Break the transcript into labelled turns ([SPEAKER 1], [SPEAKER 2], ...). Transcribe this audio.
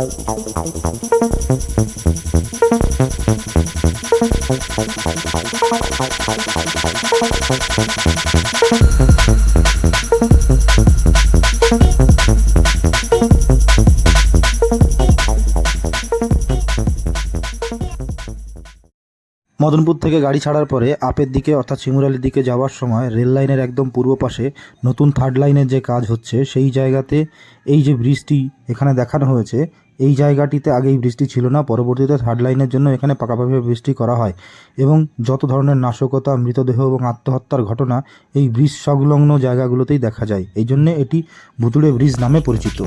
[SPEAKER 1] Thank Madanpur থেকে গাড়ি ছাড়ার পরে আপের দিকে অর্থাৎ শিমুরালির দিকে যাওয়ার সময় রেল লাইনের একদম পূর্ব পাশে নতুন থার্ড লাইনের যে কাজ হচ্ছে, সেই জায়গাতে এই যে ব্রিজটি এখানে দেখানো হয়েছে, এই জায়গাটিতে আগে এই ব্রিজটি ছিল না, পরবর্তীতে থার্ড লাইনের জন্য এখানে পাকাপাকিভাবে বৃষ্টি করা হয় এবং যত ধরনের নাশকতা, মৃতদেহ এবং আত্মহত্যার ঘটনা এই ব্রিজ সংলগ্ন জায়গাগুলোতেই দেখা যায়। এই জন্যে এটি ভুতুড়ে ব্রিজ নামে পরিচিত।